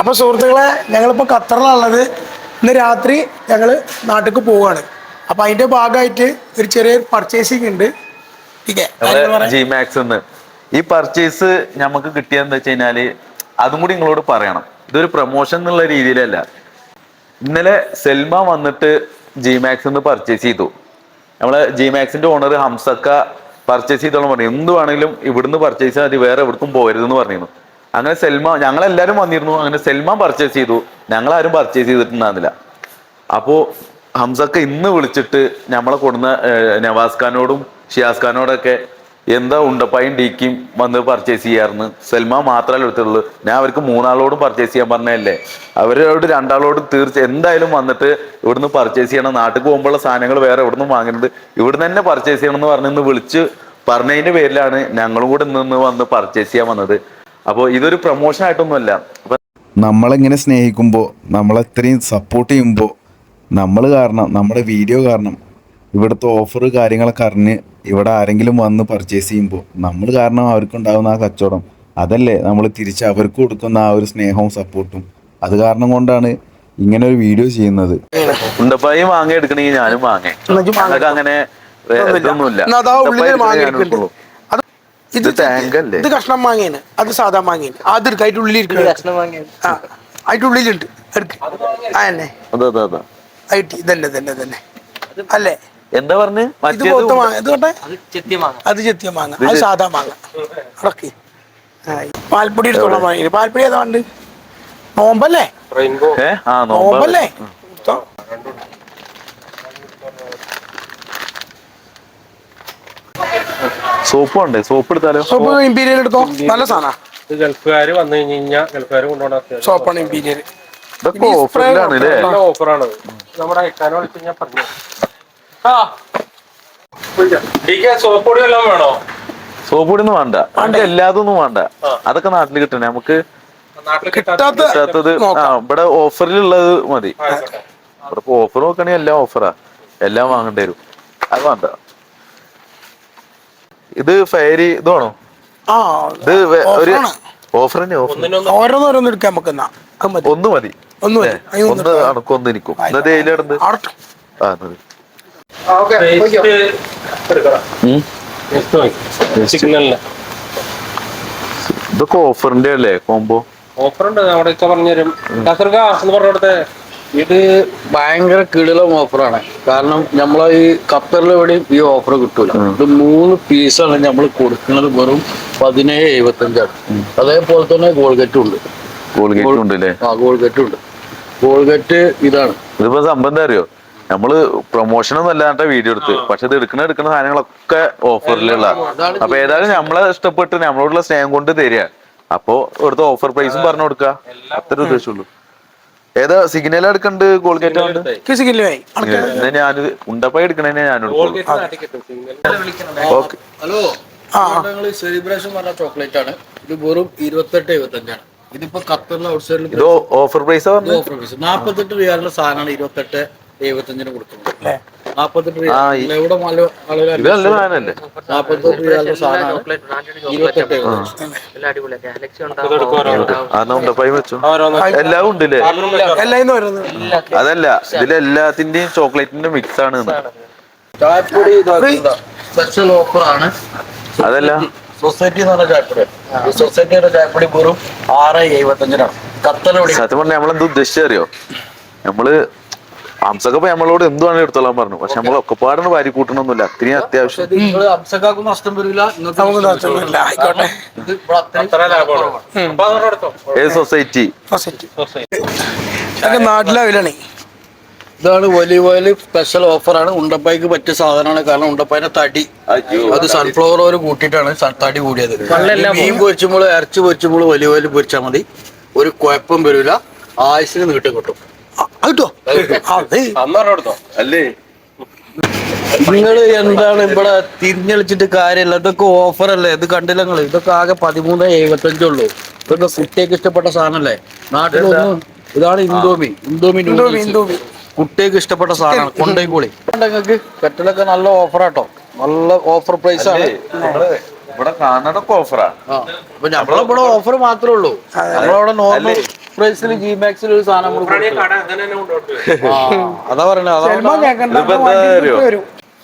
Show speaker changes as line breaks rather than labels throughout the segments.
അപ്പോൾ സുഹൃത്തുക്കളെ ഞങ്ങളിപ്പോൾ ഖത്തറിലുള്ളത്. ഇന്ന് രാത്രി ഞങ്ങൾ നാട്ടിലേക്ക് പോവുകയാണ് അപ്പോൾ അതിന്റെ ഭാഗമായിട്ട് ഒരു ചെറിയ പർച്ചേസിങ് ഉണ്ട്.
ജി മാക്സ് ഈ പർച്ചേസ് നമുക്ക് കിട്ടിയെന്ന് വെച്ച് കഴിഞ്ഞാൽ അതും കൂടി നിങ്ങളോട് പറയണം. ഇതൊരു പ്രൊമോഷൻ എന്നുള്ള രീതിയിലല്ല. ഇന്നലെ സെൽമ വന്നിട്ട് ജി മാക്സ് പർച്ചേസ് ചെയ്തു. നമ്മളെ ജി മാക്സിന്റെ ഓണർ ഹംസക്ക പർച്ചേസ് ചെയ്തോളം പറഞ്ഞു. എന്ത് വേണമെങ്കിലും ഇവിടുന്ന് പർച്ചേസ് മതി വേറെ എവിടേക്കും പോകരുതെന്ന് പറഞ്ഞിരുന്നു. അങ്ങനെ സെൽമ ഞങ്ങളെല്ലാവരും വന്നിരുന്നു. അങ്ങനെ സെൽമ പർച്ചേസ് ചെയ്തു. ഞങ്ങളാരും പർച്ചേസ് ചെയ്തിട്ടുണ്ടായിരുന്നില്ല. അപ്പോ ഹംസക്ക ഇന്ന് വിളിച്ചിട്ട് നമ്മളെ കൊടുന്ന നവാസ് ഖാനോടും ഷിയാസ് ഖാനോടൊക്കെ എന്താ ഉണ്ടപ്പായും ഡീക്കും വന്ന് പർച്ചേസ് ചെയ്യാറുണ്ട് സെൽമ മാത്രമല്ല എടുത്തുള്ളൂ ഞാൻ അവർക്ക് മൂന്നാളോടും പർച്ചേസ് ചെയ്യാൻ പറഞ്ഞല്ലേ അവരോട് രണ്ടാളോടും തീർച്ച എന്തായാലും വന്നിട്ട് ഇവിടുന്ന് പർച്ചേസ് ചെയ്യണം. നാട്ടിൽ പോകുമ്പോഴുള്ള സാധനങ്ങൾ വേറെ എവിടെ നിന്നും വാങ്ങരുത്. ഇവിടുന്ന് തന്നെ പർച്ചേസ് ചെയ്യണം എന്ന് പറഞ്ഞ് ഇന്ന് വിളിച്ച് പറഞ്ഞതിന്റെ പേരിലാണ് ഞങ്ങളും കൂടെ നിന്ന് വന്ന് പർച്ചേസ് ചെയ്യാൻ വന്നത്. അപ്പോൾ ഇതൊരു പ്രൊമോഷൻ ആയിട്ടൊന്നുമല്ല.
നമ്മളെങ്ങനെ സ്നേഹിക്കുമ്പോ സ്നേഹിക്കുമ്പോൾ നമ്മളെത്രയും സപ്പോർട്ട് ചെയ്യുമ്പോൾ നമ്മൾ കാരണം നമ്മുടെ വീഡിയോ കാരണം ഇവിടുത്തെ ഓഫർ കാര്യങ്ങളൊക്കെ അറിഞ്ഞ് ഇവിടെ ആരെങ്കിലും വന്ന് പർച്ചേസ് ചെയ്യുമ്പോൾ നമ്മൾ കാരണം അവർക്കുണ്ടാകുന്ന ആ കച്ചവടം. അതല്ലേ നമ്മൾ തിരിച്ച് അവർക്ക് കൊടുക്കുന്ന ആ ഒരു സ്നേഹവും സപ്പോർട്ടും അത് കാരണം കൊണ്ടാണ് ഇങ്ങനെ ഒരു വീഡിയോ ചെയ്യുന്നത്.
ഉണ്ടപ്പായി മാങ്ങ എടുക്കണമെങ്കിൽ ഞാനും. ഞങ്ങൾക്ക് അങ്ങനെ വേ-
ഇത്
ഇത് തേങ്ങല്ലേ?
ഇത് കഷ്ണം മാങ്ങയാണ് അത് സാധാ മാങ്ങയാണ് അത് എടുക്ക അതിന്റെ ഉള്ളിൽ ഇരിക്കുന്നത് ആ അതിന്റെ ഉള്ളിലുണ്ട് എടുക്ക്. ആ തന്നെ
അതെ അതെ അതെ.
ആയിട്ട് ഇതന്നെ തന്നെ തന്നെ അല്ലേ?
എന്താ പറഞ്ഞു?
ഇത് പോത്ത മാങ്ങ. ഇത് കൊണ്ടേ
അത് ചെത്തിയ മാങ്ങ.
അത് സാധാ മാങ്ങ. അടക്കി. പാൽപ്പൊടി എടുത്തോളാം മാങ്ങ പാൽപ്പൊടി ഏതാണ്ട് നോമ്പല്ലേ? നോമ്പല്ലേ? എടുത്തോ.
സോപ്പ് ഉണ്ട് സോപ്പ് എടുത്താലോ?
സോപ്പ് ഇമ്പീരിയൽ എടുത്തോ? നല്ല സാധനം.
ഇത് വന്നു കഴിഞ്ഞ് കഴിഞ്ഞാൽ ഗൾഫുകാർ കൊണ്ടുപോകണ അത്യാവശ്യം
സോപ്പാണ് ഇമ്പീരിയൽ
ഇതൊക്കെ ഓഫറിലാണ് അല്ലേ?
നല്ല ഓഫറാണ് നമ്മുടെ അയക്കാനോ വിളിച്ച് ഞാൻ പറഞ്ഞു ആ. സോപ്പ് പൊടി എല്ലാം വേണോ?
സോപ്പ് പൊടി ഒന്നും വേണ്ട. എല്ലാതൊന്നും വേണ്ട. അതൊക്കെ നാട്ടിൽ കിട്ടണേ. നമുക്ക്
നാട്ടിൽ
കിട്ടാത്തത് ആ ഇവിടെ ഓഫറിലുള്ളത് മതി. ഇവിടെ ഓഫർ നോക്കണെങ്കിൽ എല്ലാം ഓഫറാ എല്ലാം വാങ്ങേണ്ടി വരും. അത് വേണ്ട. ഇത് ഫയറി ഇതാണോ
ആ
ഇത് വേ- ഒരു
ഓഫറാണ്.
ഓഫർ തന്നെ ഓഫർ.
ഓരോന്നോരോന്ന് എടുക്കാൻ നമുക്ക് എന്നാ.
ഒന്ന് മതി.
ഒന്ന് മതി. അതിന് ഒന്ന്
ഒന്ന് അണക്കും ഒന്ന് എനിക്കും എന്നാ
ആടട്ടെ.
ആ
സിഗ്നലിന്
ഇതൊക്കെ ഓഫറിന്റെ അല്ലേ കോംബോ
ഓഫറുണ്ട് നമ്മുടെ പറഞ്ഞു തരും കസർഗ എന്ന് പറഞ്ഞിടത്തെ
ഇത് ഭയങ്കര കിടിലം ഓഫറാണ് കാരണം നമ്മളെ ഈ എവിടെയും ഈ ഓഫർ കിട്ടൂല. ഇത് മൂന്ന് പീസാണ് നമ്മൾ കൊടുക്കുന്നത് വെറും പതിനേഴ് എഴുപത്തഞ്ചാണ്. അതേപോലെ തന്നെ ഗോൾഗറ്റും ഉണ്ട്.
ഗോൾഗെറ്റും ഉണ്ട് അല്ലേ
ആ ഗോൾഗറ്റും ഉണ്ട്. ഗോൾഗറ്റ് ഇതാണ്.
ഇതിപ്പോ സംബന്ധം അറിയോ? നമ്മൾ പ്രൊമോഷൻ ഒന്നും അല്ലാണ്ട വീഡിയോ എടുത്ത്. പക്ഷെ ഇത് എടുക്കുന്ന എടുക്കുന്ന സാധനങ്ങളൊക്കെ ഓഫറിലുള്ള അപ്പൊ ഏതായാലും നമ്മളെ ഇഷ്ടപ്പെട്ട് നമ്മളോടുള്ള സ്നേഹം കൊണ്ട് തരിക. അപ്പോ ഇവിടുത്തെ ഓഫർ പ്രൈസും പറഞ്ഞു കൊടുക്കുക അത്ര ഉദ്ദേശമുള്ളൂ ഏതാ സിഗ്നൽ എടുക്കണ്ട്
കില്ലുമായി അണക്ക്
ഞാൻ ഉണ്ടപ്പായി എടുക്കണേ ഞാൻ ഓക്കെ.
ഹലോ. സെലിബ്രേഷൻ പറഞ്ഞ ചോക്ലേറ്റ് ആണ്. ഇത് വെറും ഇരുപത്തെട്ട് എഴുപത്തഞ്ചാണ് ഇതിപ്പോ ഖത്തറിലെ ഔട്ട് സൈഡിൽ
ഇത് ഓഫർ പ്രൈസ്
ഓഫർ പൈസ നാപ്പത്തെട്ട് റിയാലിന്റെ സാധനമാണ് ഇരുപത്തെട്ട് എഴുപത്തഞ്ചിന് കൊടുക്കുന്നത്.
എല്ലാം
ഉണ്ടല്ലേ? അതല്ല ഇതിൽ എല്ലാത്തിന്റെയും ചോക്ലേറ്റിന്റെ മിക്സ് ആണ്.
ചായപ്പൊടി സ്പെഷ്യൽ
അതല്ല.
സൊസൈറ്റി എന്ന് പറഞ്ഞ ചായപ്പൊടി. ഈ സൊസൈറ്റിയുടെ ചായപ്പൊടി വെറും ആറ് എഴുപത്തഞ്ചിനാണ്.
സത്യം പറഞ്ഞാൽ നമ്മളെന്ത് ഉദ്ദേശിച്ചറിയോ നമ്മൾ ഹംസൊക്കെ ഇപ്പൊ നമ്മളോട് എന്ത് വേണമെങ്കിലും എടുത്തോളാൻ പറഞ്ഞു? പക്ഷെ നമ്മൾ ഒക്കെപ്പാടാണ് വാരി കൂട്ടണമൊന്നുമില്ല അത്രയും അത്യാവശ്യം.
നഷ്ടം വരില്ല
ഏത് സൊസൈറ്റി?
ഫസ്റ്റ് ഇതൊക്കെ നാട്ടിലെ വിലാണ്
ഇതാണ് വലിയ വലിയ സ്പെഷ്യൽ ഓഫറാണ് ഉണ്ടപ്പായ്ക്ക് പറ്റിയ സാധനമാണ്. കാരണം ഉണ്ടപ്പായിന്റെ തടി. അത് സൺഫ്ലവർ ഓയിൽ കൂട്ടിയിട്ടാണ് തടി കൂടിയത്. മീൻ. പൊരിച്ചുമ്പോൾ ഇറച്ചി പൊരിച്ചുമ്പോൾ വലിയ വലിയ പൊരിച്ചാൽ മതി. ഒരു കുഴപ്പം വരില്ല. ആയുസിന് നീട്ടം കിട്ടും.
കിട്ടോ.
അല്ലേ?
നിങ്ങൾ എന്താണ് ഇവിടെ തിരിഞ്ഞളിച്ചിട്ട് കാര്യമില്ല? ഇതൊക്കെ ഓഫർ അല്ലേ ഇത് കണ്ടില്ല നിങ്ങൾ ഇതൊക്കെ ആകെ പതിമൂന്ന് എഴുപത്തഞ്ചുള്ളൂ ഇതൊക്കെ കുട്ടിയൊക്കെ ഇഷ്ടപ്പെട്ട സാധനല്ലേ നാട്ടിലൊന്നും ഇതാണ്
ഇൻഡോമി.
Indomie
Indomie.
കുട്ടിയൊക്കെ ഇഷ്ടപ്പെട്ട സാധനമാണ്. കൊണ്ടേക്കോളി. നിങ്ങൾക്ക് കെറ്റിലൊക്കെ നല്ല ഓഫറാട്ടോ നല്ല ഓഫർ പ്രൈസ് ആണ്.
ഇവിടെ കാണാനൊക്കെ ഓഫറാ
അപ്പൊ നമ്മളിവിടെ ഓഫർ മാത്രമേ ഉള്ളൂ. നമ്മളവിടെ നോർമൽ പ്രൈസിൽ ജി മാക്സിൽ ഒരു സാധനം അതാ
പറയണത്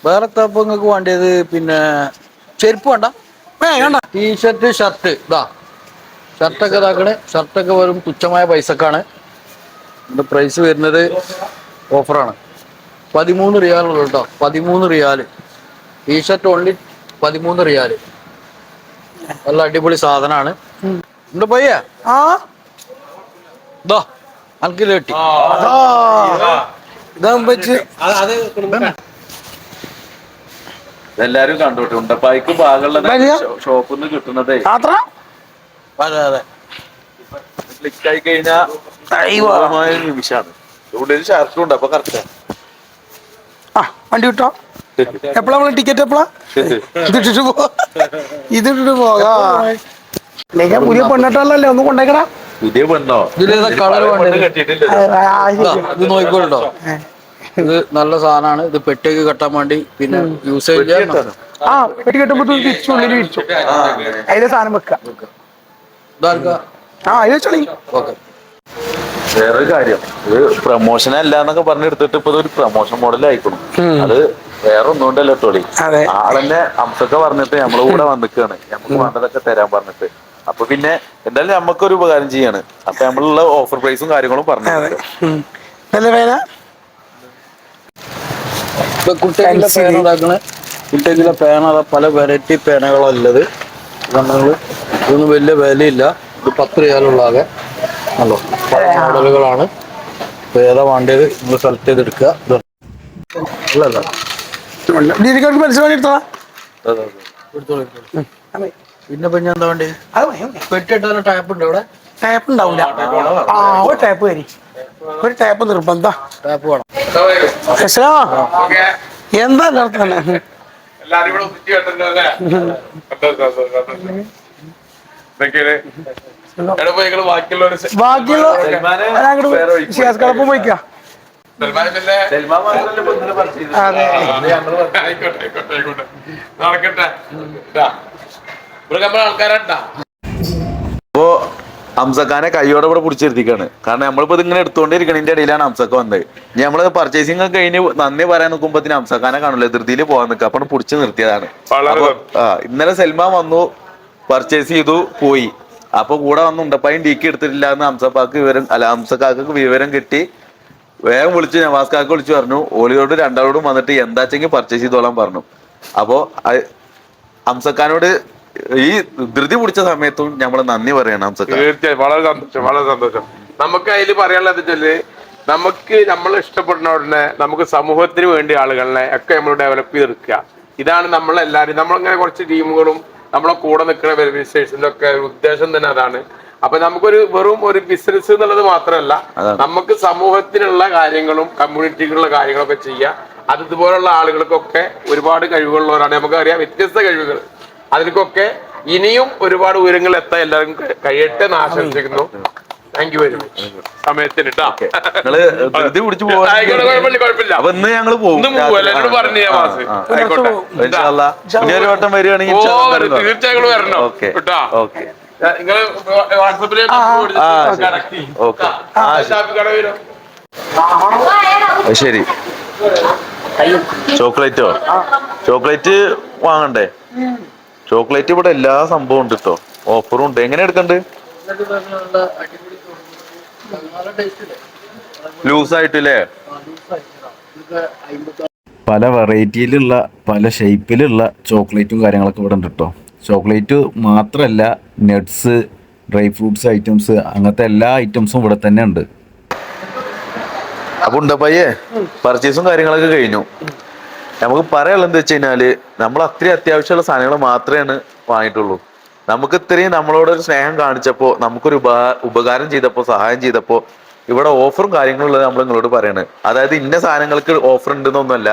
വേറെ തപ്പ നിങ്ങൾക്ക് വേണ്ടത് പിന്നെ ചെരുപ്പ് വേണ്ട. ടീഷർട്ട് ഷർട്ട് ഇതാ. ഷർട്ടൊക്കെ ഇതാക്കണേ. ഷർട്ടൊക്കെ വെറും തുച്ഛമായ പൈസക്കാണ്. ഇതിന്റെ പ്രൈസ് വരുന്നത് ഓഫറാണ്. പതിമൂന്ന് റിയാലുള്ളൂ കേട്ടോ. പതിമൂന്ന് റിയാൽ. ടീഷർട്ട് ഓൺലി പതിമൂന്ന് റിയാൽ. നല്ല അടിപൊളി സാധനമാണ്. ഉണ്ട് പയ്യ?
ആ.
ഇതാ അനക്ക് കിട്ടി
ഇതാകുമ്പോ വെച്ച്
എല്ലാരും കണ്ടോട്ടെ ഉണ്ടപ്പായ്ക്ക് ഭാഗമുള്ള
വലിയ?
ഷോപ്പിൽ നിന്ന് കിട്ടുന്നതേ.
അതെ അതെ.
ക്ലിക്ക് ആയി കഴിഞ്ഞാൽ നിമിഷാണ് ഇവിടെ ഷർട്ടും ഉണ്ട് അപ്പൊ കറക്റ്റ്.
ആ വണ്ടി വിട്ടോ? എപ്പോഴാ നമ്മൾ ടിക്കറ്റ് എപ്പോഴാ ഇതിട്ടിട്ട് പോ ഇതിട്ടിട്ട് പോകാം. പുതിയ പെണ്ണിട്ടല്ലേ ഒന്ന് കൊണ്ടേക്കടാ.
പുതിയ പെണ്ണോ?
ഇതിലേതാ കളർ ഇതാ, ഇത് നോക്കിക്കോട്ടോ ഇത് നല്ല സാധനമാണ് ഇത് പെട്ടിയൊക്കെ കെട്ടാൻ വേണ്ടി പിന്നെ യൂസ് ചെയ്യാൻ
ആ പെട്ടി കെട്ടുമ്പോ തിരിച്ചു ഉള്ളിൽ വിരിച്ചു അതിലെ സാധനം വെക്കാം
ഇതാർക്കാ?
ആ
ഓക്കെ.
വേറൊരു കാര്യം. ഇത് പ്രൊമോഷൻ അല്ല എന്നൊക്കെ പറഞ്ഞെടുത്തിട്ട് ഇപ്പൊ ഒരു പ്രൊമോഷൻ മോഡൽ ആയിക്കണം. അത് വേറെ ഒന്നുകൊണ്ടല്ല ടോളി. ആളെന്നെ അംസൊക്കെ പറഞ്ഞിട്ട് നമ്മളെ കൂടെ വന്നിക്കാണ്. നമുക്ക് വേണ്ടതൊക്കെ തരാൻ പറഞ്ഞിട്ട്. അപ്പൊ പിന്നെ എന്തായാലും നമുക്കൊരു ഉപകാരം ചെയ്യാണ്. അപ്പൊ നമ്മളുള്ള ഓഫർ പ്രൈസും കാര്യങ്ങളും പറഞ്ഞു
അതെ. ഉം. നല്ല വേല
ഇപ്പൊ കുട്ടികളുടെ പേന ഉണ്ടാക്കണേ കുട്ടികളുടെ പേന അതാ പല വെറൈറ്റി പേനകളാണ് ഉള്ളത്. കണ്ണുകൾ ഇതൊന്നും വലിയ വിലയില്ല. ഇത് പത്ത് രൂപയിലുള്ളാകെ അല്ലോ പല മോഡലുകളാണ്. ഇപ്പൊ ഏതാ വേണ്ടത്? നിങ്ങൾ സെലക്ട് ചെയ്തെടുക്കുക. ഇത്. അല്ലല്ല
ഡിഗ്രിക്കാർക്ക് മനസ്സിലാക്കി എടുത്തോളാം.
എടുത്തോളൂ, എടുത്തോളൂ. പിന്നെ പിന്നെ എന്താ വേണ്ടി?
അത്.
പെട്ടിട്ടാണ് ടാപ്പ് ഉണ്ട് അവിടെ?
ടാപ്പ് ഉണ്ടാവില്ല ആ ഒരു ടാപ്പ് വരി. ഒരു ടാപ്പ് നിർബന്ധ.
ടാപ്പ് വേണം.
എന്താ
സെ-
ബാക്കിയുള്ള പോയിക്കാ.
നടക്കട്ടെ. നമ്മളെ ആൾക്കാരാട്ടാ.
ഇപ്പോ അംസക്കാനെ കൈയോടെ ഇവിടെ പിടിച്ചിരുത്തിക്കാണ്. കാരണം നമ്മളിപ്പോ ഇതിങ്ങനെ എടുത്തുകൊണ്ടിരിക്കണതിന്റെ ഇടയിലാണ് അംസക്ക വന്നത്. ഇനി നമ്മൾ പർച്ചേസിംഗ് ഒക്കെ കഴിഞ്ഞ് നന്ദി പറയാൻ നിൽക്കുമ്പോത്തിന് അംസക്കാനെ കാണില്ല ധൃതിയിൽ പോകാൻ നിൽക്കുക അപ്പൊ പിടിച്ച് നിർത്തിയതാണ്. അപ്പൊ ആ ഇന്നലെ സൽമാൻ വന്നു പർച്ചേസ് ചെയ്തു പോയി. അപ്പൊ കൂടെ വന്ന് ഉണ്ടപ്പായും ഡീക്ക് എടുത്തിട്ടില്ല എന്ന് അംസപ്പാക്ക് വിവരം അല്ല അംസക്കാക്ക് വിവരം കിട്ടി. വേഗം വിളിച്ചു നവാസ്കാക്ക് വിളിച്ചു പറഞ്ഞു. ഓലിയോട് രണ്ടാളോടും വന്നിട്ട് എന്താച്ചെങ്കിൽ പർച്ചേസ് ചെയ്തോളാൻ പറഞ്ഞു. അപ്പോ ഹംസക്കാനോട് അംസക്കാനോട് ഈ ധൃതി പിടിച്ച സമയത്തും നമ്മൾ നന്ദി പറയണം
തീർച്ചയായും. വളരെ സന്തോഷം വളരെ സന്തോഷം. നമുക്ക് അതിൽ പറയാനുള്ളത് വെച്ചാൽ നമുക്ക് നമ്മൾ ഇഷ്ടപ്പെടുന്ന ഉടനെ നമുക്ക് സമൂഹത്തിന് വേണ്ടി ആളുകളെ ഒക്കെ നമ്മൾ ഡെവലപ്പ് ചെയ്തെടുക്കുക. ഇതാണ് നമ്മളെല്ലാവരും നമ്മളിങ്ങനെ കുറച്ച് ടീമുകളും നമ്മളെ കൂടെ നിൽക്കുന്ന വെരിഫിക്കേഷന്റെ ഒക്കെ ഉദ്ദേശം തന്നെ അതാണ്. അപ്പൊ നമുക്കൊരു വെറും ഒരു ബിസിനസ് എന്നുള്ളത് മാത്രമല്ല നമുക്ക് സമൂഹത്തിനുള്ള കാര്യങ്ങളും കമ്മ്യൂണിറ്റിക്കുള്ള കാര്യങ്ങളൊക്കെ ചെയ്യുക അത് ഇതുപോലുള്ള ആളുകൾക്കൊക്കെ ഒരുപാട് കഴിവുകളുള്ളവരാണ്. നമുക്കറിയാം വ്യത്യസ്ത കഴിവുകൾ. അതിനൊക്കെ ഇനിയും ഒരുപാട് ഉയരങ്ങൾ എത്താൻ എല്ലാവരും ക- കഴിയട്ടെ എന്ന് ആശംസിക്കുന്നു. താങ്ക് യു വെരി മച്ച് സമയത്തിന്.
ഇന്ന് ഞങ്ങൾ പോകും. ഒരു വട്ടം വരികയാണെങ്കിൽ.
തീർച്ചയായും വരണം. കേട്ടോ
ഓക്കെ. വാട്സപ്പിൽ. ശരി. ചോക്ലേറ്റോ? ചോക്ലേറ്റ് വാങ്ങണ്ടേ? ചോക്ലേറ്റ് ഇവിടെ എല്ലാ സംഭവം ഉണ്ട് കേട്ടോ ഓഫറും ഉണ്ട്. എങ്ങനെ എടുക്കണ്ട്? ലൂസ് ആയിട്ടില്ലേ?
പല വെറൈറ്റിയിലുള്ള പല ഷേപ്പിലുള്ള ചോക്ലേറ്റും കാര്യങ്ങളൊക്കെ ഇവിടെ ഉണ്ട് കേട്ടോ ചോക്ലേറ്റ് മാത്രമല്ല നട്ട്സ് ഡ്രൈ ഫ്രൂട്ട്സ് ഐറ്റംസ് അങ്ങനത്തെ എല്ലാ ഐറ്റംസും ഇവിടെ തന്നെ ഉണ്ട്.
അപ്പൊ ഉണ്ടപ്പയ്യേ പർച്ചേസും കാര്യങ്ങളൊക്കെ കഴിഞ്ഞു. നമുക്ക് പറയാനുള്ളത് എന്താ വെച്ച് കഴിഞ്ഞാൽ നമ്മൾ അത്രയും അത്യാവശ്യമുള്ള സാധനങ്ങൾ മാത്രമേ വാങ്ങിയിട്ടുള്ളൂ. നമുക്ക് ഇത്രയും നമ്മളോട് ഒരു സ്നേഹം കാണിച്ചപ്പോൾ നമുക്കൊരു ഉപ ഉപകാരം ചെയ്തപ്പോൾ സഹായം ചെയ്തപ്പോ ഇവിടെ ഓഫറും കാര്യങ്ങളും ഉള്ളത് നമ്മൾ നിങ്ങളോട് പറയാണ്. അതായത് ഇന്ന സാധനങ്ങൾക്ക് ഓഫർ ഉണ്ടെന്നൊന്നുമല്ല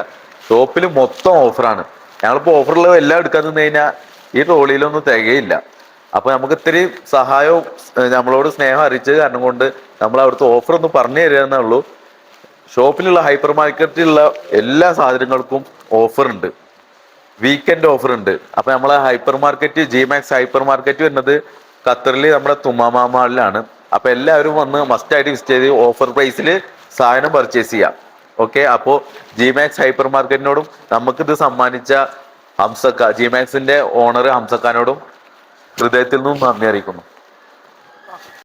ഷോപ്പിൽ മൊത്തം ഓഫറാണ്. ഞങ്ങളിപ്പോ ഓഫറുള്ളത് എല്ലാം എടുക്കാൻ നിന്ന് കഴിഞ്ഞാൽ ഈ ട്രോളിയിലൊന്നും തികയില്ല. അപ്പൊ നമുക്ക് ഇത്രയും സഹായവും നമ്മളോട് സ്നേഹം അറിയിച്ചത് കാരണം കൊണ്ട് നമ്മൾ അവിടുത്തെ ഓഫർ ഒന്ന് പറഞ്ഞു തരിക ഉള്ളൂ. ഷോപ്പിലുള്ള ഹൈപ്പർ മാർക്കറ്റിലുള്ള എല്ലാ സാധനങ്ങൾക്കും ഓഫർ ഉണ്ട് വീക്കെൻഡ് ഓഫർ ഉണ്ട് അപ്പൊ നമ്മളെ hyper market G Max hyper market വരുന്നത് ഖത്തറിൽ നമ്മുടെ തുമ്മാമാളിലാണ് അപ്പൊ എല്ലാവരും വന്ന് മസ്റ്റ് ആയിട്ട് വിസിറ്റ് ചെയ്ത് ഓഫർ പ്രൈസിൽ സാധനം പർച്ചേസ് ചെയ്യാം. ഓക്കെ അപ്പോൾ ജിമാക്സ് ഹൈപ്പർ മാർക്കറ്റിനോടും നമുക്കിത് സമ്മാനിച്ച ഹംസക്ക ജിമാക്സിന്റെ ഓണർ ഹംസക്കാനോടും ഹൃദയത്തിൽ നിന്നും നന്ദി അറിയിക്കുന്നു.